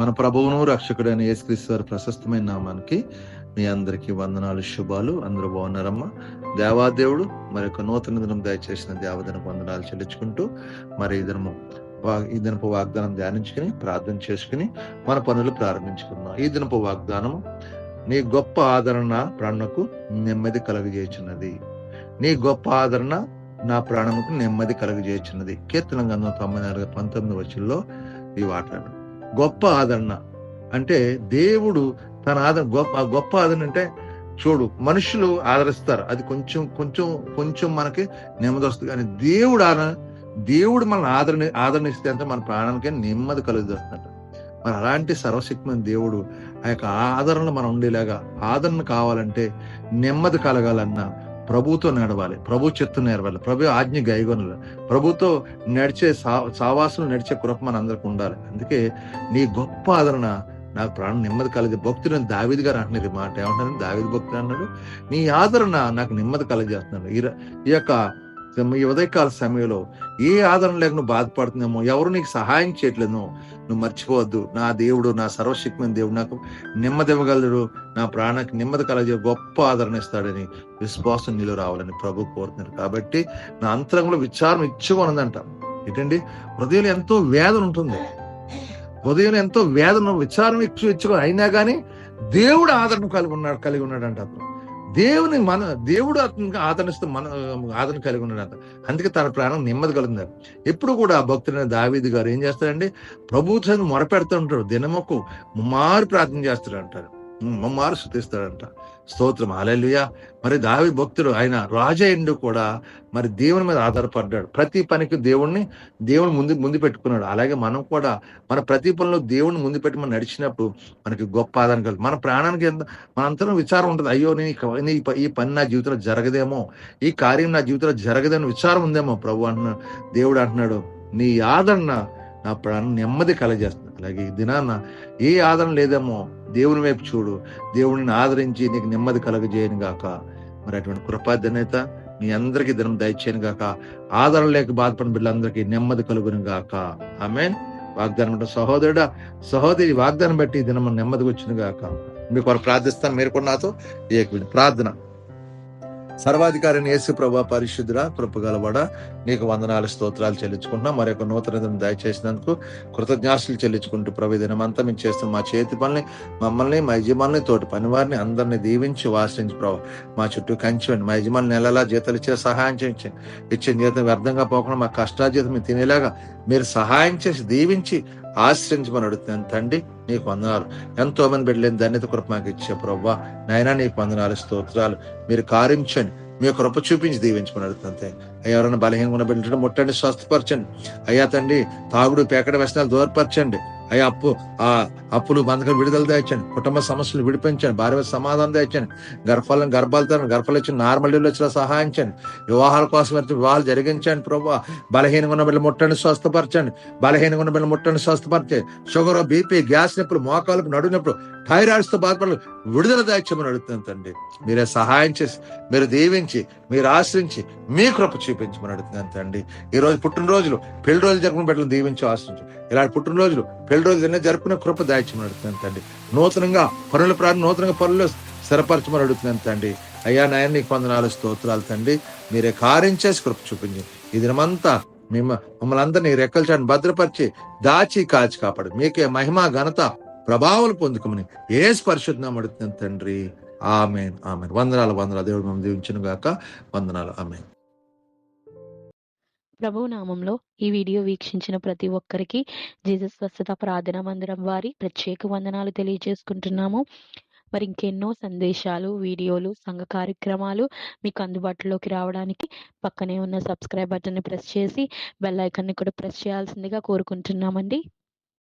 మన ప్రభువును రక్షకుడైన యేసుక్రీస్తు వారి ప్రశస్తమైన నామానికి మీ అందరికీ వందనాలు శుభాలు. అందరూ బాగున్నారమ్మా? దేవాదేవుడు మరి యొక్క నూతన దినం దయచేసిన దేవదిన వందనాలు చెల్లించుకుంటూ మరి ఈ దినము ఈ దినపు వాగ్దానం ధ్యానించుకుని ప్రార్థన చేసుకుని మన పనులు ప్రారంభించుకుందాం. ఈ దినపు వాగ్దానం నీ గొప్ప ఆదరణ ప్రాణకు నెమ్మది కలుగజేయుచున్నది. నీ గొప్ప ఆదరణ నా ప్రాణముకు నెమ్మది కలుగజేయుచున్నది. కీర్తన గంధం తొంభై నాలుగు పంతొమ్మిది వచ్చుల్లో ఈ వాటాడు గొప్ప ఆదరణ. అంటే దేవుడు తన ఆదరణ గొప్ప గొప్ప ఆదరణ అంటే చూడు మనుషులు ఆదరిస్తారు. అది కొంచెం కొంచెం కొంచెం మనకి నెమ్మది వస్తుంది. కానీ దేవుడు ఆదరణ దేవుడు మన ఆదరణ ఆదరణ ఇస్తే అంటే మన ప్రాణానికి నెమ్మది కలుగుతుందంట మరి అలాంటి సర్వశక్తిమైన దేవుడు ఆ యొక్క ఆదరణ మనం ఉండేలాగా ఆదరణ కావాలంటే నెమ్మది కలగాలన్నా ప్రభుతో నడవాలి ప్రభు చెత్తు నేర్వాలి ప్రభు ఆజ్ఞ గైగొనలు ప్రభుతో నడిచే సా సావాసం నడిచే కృప మన అందరికి ఉండాలి. అందుకే నీ గొప్ప ఆదరణ నాకు ప్రాణం నెమ్మది కలిగి భక్తుడు దావిది గారు అంటున్నారు ఈ మాట. ఏమంటారు దావిది భక్తుడు అన్నాడు నీ ఆదరణ నాకు నెమ్మది కలగజేస్తున్నాడు. ఈ యొక్క ఈ ఉదయకాల సమయంలో ఏ ఆదరణ లేకుండా బాధపడుతుందేమో బాధపడుతున్నామో ఎవరు నీకు సహాయం చేయట్లేదు నువ్వు మర్చిపోవద్దు. నా దేవుడు నా సర్వశక్తిమైన దేవుడు నాకు నెమ్మది ఇవ్వగలడు నా ప్రాణానికి నెమ్మది కలగే గొప్ప ఆదరణ ఇస్తాడని విశ్వాసం నీలో రావాలని ప్రభు కోరుతున్నారు. కాబట్టి నా అంతరంగంలో విచారం ఇచ్చుగా ఉందంట. ఏంటండి? హృదయంలో ఎంతో వేదన ఉంటుంది. హృదయంలో ఎంతో వేదన విచారం ఇచ్చు ఇచ్చుకో అయినా కానీ దేవుడు ఆదరణ కలిగి ఉన్నాడు కలిగి ఉన్నాడంట అతను. దేవుని మన దేవుడు అతనికి ఆదరిస్తూ మన ఆదరణ కలిగి ఉన్నాడు అందుకే తన ప్రాణం నెమ్మది కలుగుతారు ఎప్పుడు కూడా ఆ భక్తుడైన దావీది గారు ఏం చేస్తారంటే ప్రభుత్వాన్ని మొరపెడుతూ ఉంటారు దినముకు మారు ప్రార్థన చేస్తారు అంటారు మమ్మారు శృతిస్తాడంట స్తోత్రం అలెలుయా మరి దావి భక్తుడు ఆయన రాజయ్యండు కూడా మరి దేవుని మీద ఆధారపడ్డాడు. ప్రతి పనికి దేవుణ్ణి దేవుని ముందు ముందు పెట్టుకున్నాడు. అలాగే మనం కూడా మన ప్రతి పనిలో దేవుని ముందు పెట్టి మనం నడిచినప్పుడు మనకి గొప్ప ఆధారం కలుగు మన ప్రాణానికి ఎంత మనంతరం విచారం ఉంటుంది. అయ్యో నేను నీ ఈ ప- ఈ పని నా జీవితంలో జరగదేమో ఈ కార్యం నా జీవితంలో జరగదేమో విచారం ఉందేమో ప్రభు అంటున్నాడు. దేవుడు అంటున్నాడు నీ ఆదరణ నా ప్రాణం నెమ్మది కలగజేస్తుంది. అలాగే ఈ దినాన ఏ ఆదరణ లేదేమో దేవుని వైపు చూడు. దేవుడిని ఆదరించి నీకు నెమ్మది కలగజేయను గాక. మరి అటువంటి కృపాధన్యత మీ అందరికీ దినం దయచేయను గాక. ఆదరణ లేక బాధపడిన బిడ్డలందరికీ నెమ్మది కలుగును గాక. ఆమెన్. వాగ్దానం అంటే సహోదరుడా సహోదరి వాగ్దానం బట్టి దినం నెమ్మదికి వచ్చిన గాక. మీకు వారు ప్రార్థిస్తాను. మీరు కూడా నాతో ప్రార్థన. సర్వాధికారిని యేసు ప్రభా పరిశుద్ధుడ కృపగలవాడ. నీకు వందనాలు స్తోత్రాలు చెల్లించుకుంటున్నాం. మరొక నూతన దినం దయచేసినందుకు కృతజ్ఞాసులు చెల్లించుకుంటూ ప్రభు దినమంతా మేము చేస్తాం మా చేతి పనులు మమ్మల్ని మా యజమానుని తోటి పనివారిని అందరినీ దీవించి వాసించి ప్రభు. మా చుట్టూ కంచివండి మా యజమానులు నెలలా జీతాలు ఇచ్చే సహాయం చేయించండి. ఇచ్చిన జీతం వ్యర్థంగా పోకుండా మా కష్టాజీతం మేము తినేలాగా మీరు సహాయం చేసి దీవించి ఆశ్రయించమని అడుగుతున్నాను. తండ్రి నీకు వందనాలు. ఎంతో మంది బిడ్డలేని ధన్యత కృప మాకు ఇచ్చే ప్రవ్వ. నైనా నీకు వందనాలు స్తోత్రాలు. మీరు కారించండి. మీ కృప చూపించి దీవించమని అడుగుతుంది అంతే అయ్యా ఎవరైనా బలహీనంగా ఉన్న బిడ్డలు ముట్టండి స్వస్థపరచండి. అయ్యా తండ్రి తాగుడు పేకడ వ్యసనాలు దూరపరచండి. అయ్యా అప్పు ఆ అప్పులు బంధకాలు విడుదల తెచ్చాను కుటుంబ సమస్యలు విడిపించాను భార్య సమాధానం తెచ్చాను గర్భాలను గర్భాలతో గర్భాలు ఇచ్చిన నార్మల్ డెలివరీ వచ్చిన సహాయం వివాహాల కోసం అయితే వివాహాలు జరిగించండి ప్రభు. బలహీనంగా ఉన్న బిడ్డలు ముట్టండి స్వస్థపరచండి. బలహీనంగా ఉన్న బిడ్డలు ముట్టండి స్వస్థపరచండి. షుగర్ బీపీ గ్యాస్ నొప్పులు మోకాలకు నడునప్పుడు థైరాయిడ్స్తో థైరాయిడ్స్ బాధపడాలి. విడుదల దాయిచ్చమని అడుగుతుంది తండ్రి. మీరే సహాయం చేసి మీరు దీవించి మీరు ఆశ్రయించి మీ కృప చూపించమని అడుగుతున్నాను తండ్రి. ఈ రోజు పుట్టినరోజులు పెళ్ళి రోజులు జరుపుకున్న బిడ్డలు దీవించి ఆశ్రయించు. ఇలాంటి పుట్టినరోజులు పెళ్ళి రోజులు జరుపుకునే కృప దాయించమని అడుగుతున్నాను తండ్రి. నూతనంగా పనుల ప్రారంభం నూతనంగా పనులు స్థిరపరచమని అడుగుతున్నాను తండ్రి. అయ్యా నాయన నీకు వందనాలు స్తోత్రాలు తండ్రి. మీరే కార్యం చేసి కృప చూపించి. ఈ దినమంతా మిమ్మ మమ్మల్ని అందరినీ రెక్కల చాటును భద్రపరిచి దాచి కాచి కాపాడు. మీకే మహిమ ఘనత ప్రభావాలు పొందుకోమని ఏ స్పర్శుద్ధాం అడుగుతున్నాను తండ్రి. Amen amen. వందనాలు వందనాలు. దేవుడు మేము దీవించను గాక. వందనాలు ఆమెన్. ప్రభు నామంలో ఈ వీడియో వీక్షించిన ప్రతి ఒక్కరికి జీసస్ స్వస్థత ప్రార్థన మందిరం వారి ప్రత్యేక వందనాలు తెలియజేసుకుంటున్నాము. మరి ఇంకెన్నో సందేశాలు వీడియోలు సంఘ కార్యక్రమాలు మీకు అందుబాటులోకి రావడానికి పక్కనే ఉన్న సబ్స్క్రైబ్ బటన్ని ప్రెస్ చేసి బెల్ ఐకాన్ని కూడా ప్రెస్ చేయాల్సిందిగా కోరుకుంటున్నామండి.